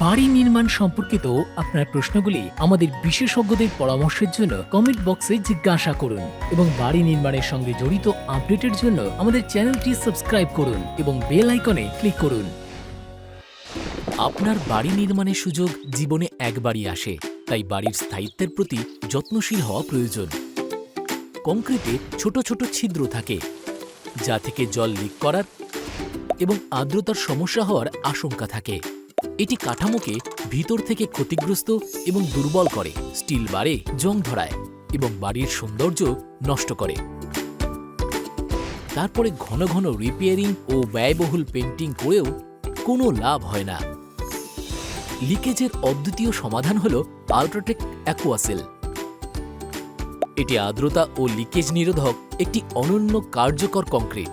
বাড়ি নির্মাণ সম্পর্কিত আপনার প্রশ্নগুলি আমাদের বিশেষজ্ঞদের পরামর্শের জন্য কমেন্ট বক্সে জিজ্ঞাসা করুন এবং বাড়ি নির্মাণের সঙ্গে জড়িত আপডেটের জন্য আমাদের চ্যানেলটি সাবস্ক্রাইব করুন এবং বেল আইকনে ক্লিক করুন। আপনার বাড়ি নির্মাণের সুযোগ জীবনে একবারই আসে, তাই বাড়ির স্থায়িত্বের প্রতি যত্নশীল হওয়া প্রয়োজন। কংক্রিটে ছোট ছোট ছিদ্র থাকে, যা থেকে জল লিক করার এবং আর্দ্রতার সমস্যা হওয়ার আশঙ্কা থাকে। এটি কাঠামোকে ভিতর থেকে ক্ষতিগ্রস্ত এবং দুর্বল করে, স্টিল বারে জং ধরায় এবং বাড়ির সৌন্দর্য নষ্ট করে। তারপরে ঘন ঘন রিপেয়ারিং ও ব্যয়বহুল পেন্টিং করেও কোনো লাভ হয় না। লিকেজের অদ্বিতীয় সমাধান হল আল্ট্রাটেক অ্যাকোয়াসেল এটি আর্দ্রতা ও লিকেজ নিরোধক একটি অনন্য কার্যকর কংক্রিট,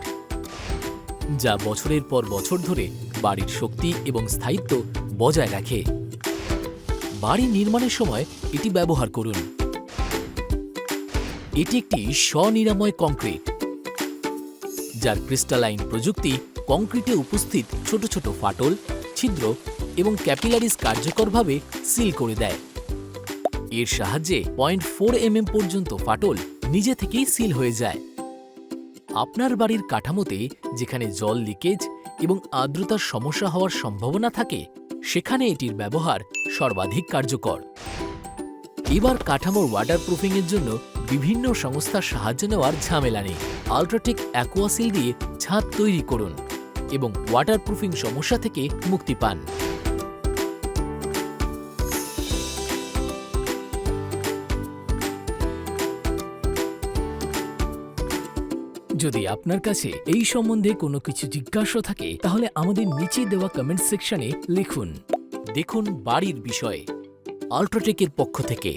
যা বছরের পর বছর ধরে বাড়ির শক্তি এবং স্থায়িত্ব বজায় রাখে। বাড়ি নির্মাণের সময় এটি ব্যবহার করুন। এটি একটি স্বনিরাময় কংক্রিট, যার ক্রিস্টালাইন প্রযুক্তি কংক্রিটে উপস্থিত ছোট ছোট ফাটল, ছিদ্র এবং ক্যাপিলারিস কার্যকরভাবে সিল করে দেয়। এর সাহায্যে পয়েন্ট ফোর এমএম পর্যন্ত ফাটল নিজে থেকেই সিল হয়ে যায়। আপনার বাড়ির কাঠামোতে যেখানে জল লিকেজ এবং আর্দ্রতার সমস্যা হওয়ার সম্ভাবনা থাকে, সেখানে এটির ব্যবহার সর্বাধিক কার্যকর। এবার কাঠামোর ওয়াটারপ্রুফিংয়ের জন্য বিভিন্ন সংস্থার সাহায্য নেওয়ার ঝামেলা নেই। আল্ট্রাটেক অ্যাকোয়াসিল দিয়ে ছাদ তৈরি করুন এবং ওয়াটারপ্রুফিং সমস্যা থেকে মুক্তি পান। যদি আপনার কাছে এই সম্বন্ধে কোনো কিছু জিজ্ঞাসা থাকে, তাহলে আমাদের নিচে দেওয়া কমেন্ট সেকশনে লিখুন। দেখুন বাড়ির বিষয়ে আল্ট্রাটেকের পক্ষ থেকে।